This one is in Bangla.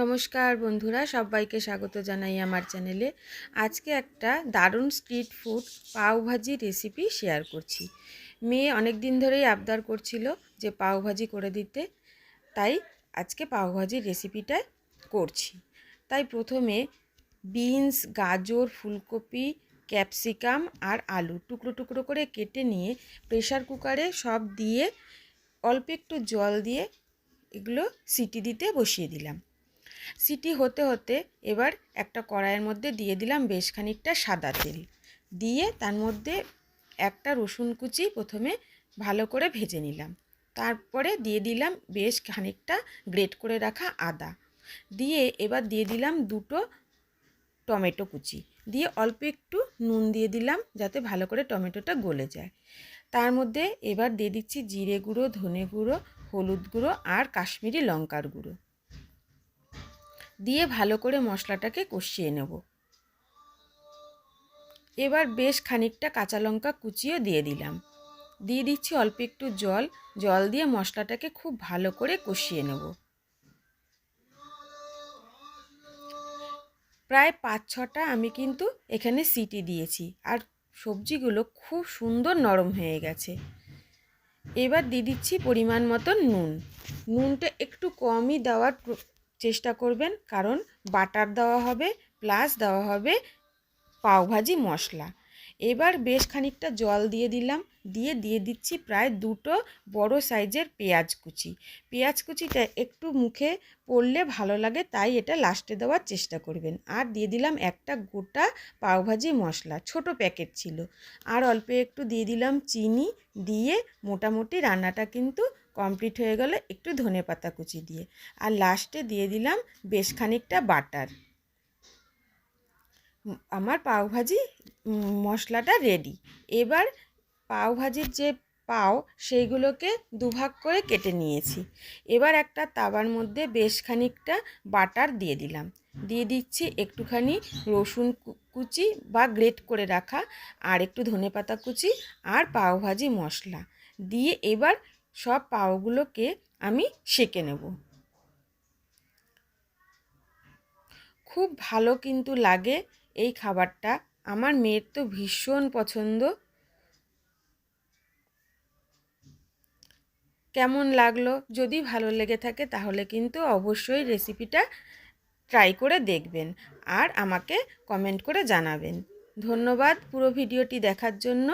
নমস্কার বন্ধুরা, সবাইকে স্বাগত জানাই আমার চ্যানেলে। আজকে একটা দারুণ street food pav bhaji recipe share করছি। মেয়ে অনেক দিন ধরেই আবদার করছিল যে পাওভাজি করে দিতে, তাই আজকে পাওভাজির রেসিপিটা করছি। তাই প্রথমে বিনস, গাজর, ফুলকপি, ক্যাপসিকাম আর আলু টুকরো টুকরো করে কেটে নিয়ে প্রেশার কুকারে সব দিয়ে অল্প একটু জল দিয়ে এগুলো সিটি দিতে বসিয়ে দিলাম। সিটি হতে হতে এবার একটা কড়াইয়ের মধ্যে দিয়ে দিলাম বেশ খানিকটা সাদা তেল। দিয়ে তার মধ্যে একটা রসুন কুচি প্রথমে ভালো করে ভেজে নিলাম। তারপরে দিয়ে দিলাম বেশ খানিকটা গ্রেট করে রাখা আদা। দিয়ে এবার দিয়ে দিলাম দুটো টমেটো কুচি। দিয়ে অল্প একটু নুন দিয়ে দিলাম যাতে ভালো করে টমেটোটা গলে যায়। তার মধ্যে এবার দিয়ে দিচ্ছি জিরে গুঁড়ো, ধনে গুঁড়ো, হলুদ গুঁড়ো আর কাশ্মীরি লঙ্কার গুঁড়ো। দিয়ে ভালো করে মশলাটাকে কষিয়ে নেব। এবার বেশ খানিকটা কাঁচা লঙ্কা কুচিও দিয়ে দিলাম। দিয়ে দিচ্ছি অল্প একটু জল। জল দিয়ে মশলাটাকে খুব ভালো করে কষিয়ে নেব। প্রায় পাঁচ ছটা আমি কিন্তু এখানে সিটি দিয়েছি আর সবজিগুলো খুব সুন্দর নরম হয়ে গেছে। এবার দিয়ে দিচ্ছি পরিমাণ মতন নুন। নুনটা একটু কমই দেওয়ার চেষ্টা করবেন, কারণ বাটার দেওয়া হবে, প্লাস দেওয়া হবে পাওভাজি মশলা। এবার বেশ খানিকটা জল দিয়ে দিলাম, দিয়ে দিয়ে দিচ্ছি প্রায় দুটো বড় সাইজের পেঁয়াজ কুচি। পেঁয়াজ কুচিটা একটু মুখে পড়লে ভালো লাগে, তাই এটা লাস্টে দেওয়ার চেষ্টা করবেন। আর দিয়ে দিলাম একটা গোটা পাওভাজি মশলা, ছোট প্যাকেট ছিল। আর অল্প একটু দিয়ে দিলাম চিনি, দিয়ে মোটামুটি রান্নাটা কিন্তু কমপ্লিট হয়ে গেল একটু ধনে পাতা কুচি দিয়ে। আর লাস্টে দিয়ে দিলাম বেশ খানিকটা বাটার। আমার পাওভাজি মশলাটা রেডি এবার পাওভাজির যে পাও, সেইগুলোকে দুভাগ করে কেটে নিয়েছি। এবার একটা তাওয়ার মধ্যে বেশ খানিকটা বাটার দিয়ে দিলাম। দিয়ে দিচ্ছি একটুখানি রসুন কুচি বা গ্রেট করে রাখা, আর একটু ধনে পাতা কুচি আর পাওভাজি মশলা। দিয়ে এবার সব পাওগুলোকে আমি সেঁকে নেব। খুব ভালো কিন্তু লাগে এই খাবারটা। আমার মেয়ের তো ভীষণ পছন্দ। কেমন লাগল? যদি ভালো লেগে থাকে তাহলে কিন্তু অবশ্যই রেসিপিটা ট্রাই করে দেখবেন আর আমাকে কমেন্ট করে জানাবেন। ধন্যবাদ পুরো ভিডিওটি দেখার জন্য।